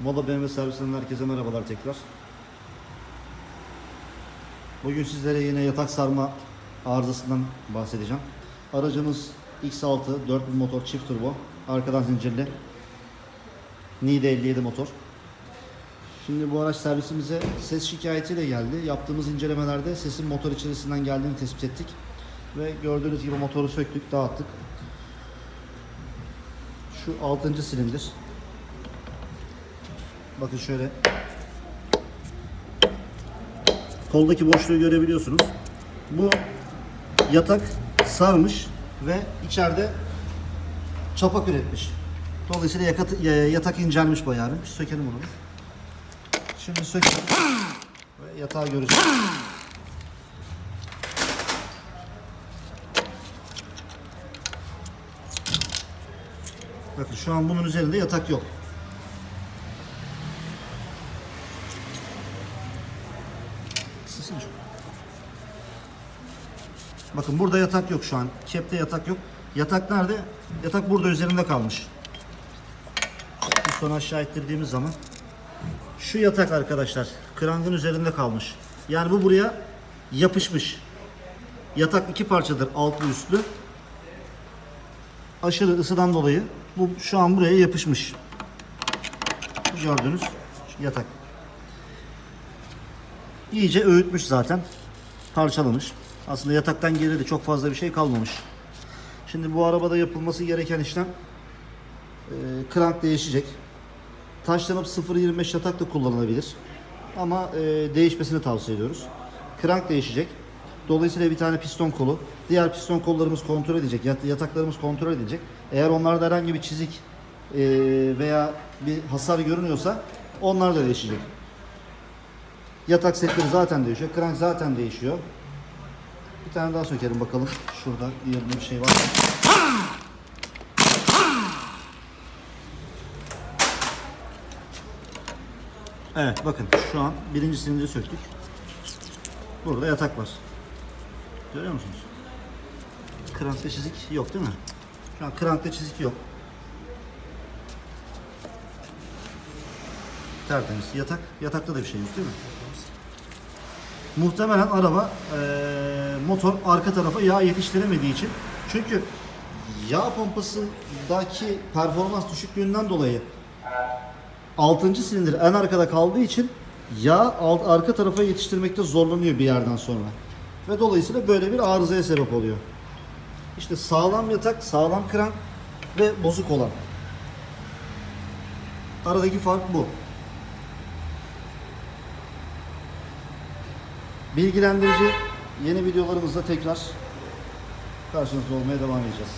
Mola BMW servisinden herkese merhabalar tekrar. Bugün sizlere yine yatak sarma arızasından bahsedeceğim. Aracımız X6 4000 motor çift turbo. Arkadan zincirli. Nide 57 motor. Şimdi bu araç servisimize ses şikayetiyle geldi. Yaptığımız incelemelerde sesin motor içerisinden geldiğini tespit ettik. Ve gördüğünüz gibi motoru söktük, dağıttık. Şu 6. silindir. Bakın şöyle. Koldaki boşluğu görebiliyorsunuz. Bu yatak sarmış ve içeride çapak üretmiş. Dolayısıyla yakat, ya- yatak incelmiş bayağı bir. Sökelim bunu. Şimdi sökelim ve yatağı göreceğiz. Bakın şu an bunun üzerinde yatak yok. Isınsın şu. Bakın burada yatak yok şu an. Kepte yatak yok. Yatak nerede? Yatak burada üzerinde kalmış. Piston aşağı ittirdiğimiz zaman şu yatak arkadaşlar krangın üzerinde kalmış. Yani bu buraya yapışmış. Yatak iki parçadır altlı üstlü. Aşırı ısıdan dolayı bu şu an buraya yapışmış. Gördüğünüz yatak. İyice öğütmüş zaten. Parçalamış. Aslında yataktan geri de çok fazla bir şey kalmamış. Şimdi bu arabada yapılması gereken işlem e, krank değişecek. Taşlanıp 0.25 yatak da kullanılabilir. Ama e, değişmesini tavsiye ediyoruz. Krank değişecek. Dolayısıyla bir tane piston kolu. Diğer piston kollarımız kontrol edecek. yat- Yataklarımız kontrol edilecek. Eğer onlarda herhangi bir çizik e, veya bir hasar görünüyorsa onlar da değişecek. Yatak setleri zaten değişiyor. Krank zaten değişiyor. Bir tane daha sökelim bakalım. Şurada yerinde bir şey var. Evet bakın şu an birinci silindiri söktük. Burada yatak var. Görüyor musunuz? Krankta çizik yok değil mi? Şu an krankta çizik yok. Tertemiz yatak. Yatakta da bir şey yok değil mi? Muhtemelen araba eee, motor arka tarafa yağ yetiştiremediği için. Çünkü yağ pompasındaki performans düşüklüğünden dolayı 6. silindir en arkada kaldığı için yağ alt, arka tarafa yetiştirmekte zorlanıyor bir yerden sonra. Ve dolayısıyla böyle bir arızaya sebep oluyor. İşte sağlam yatak, sağlam krank ve bozuk olan. Aradaki fark bu. Bilgilendirici yeni videolarımızda tekrar karşınızda olmaya devam edeceğiz.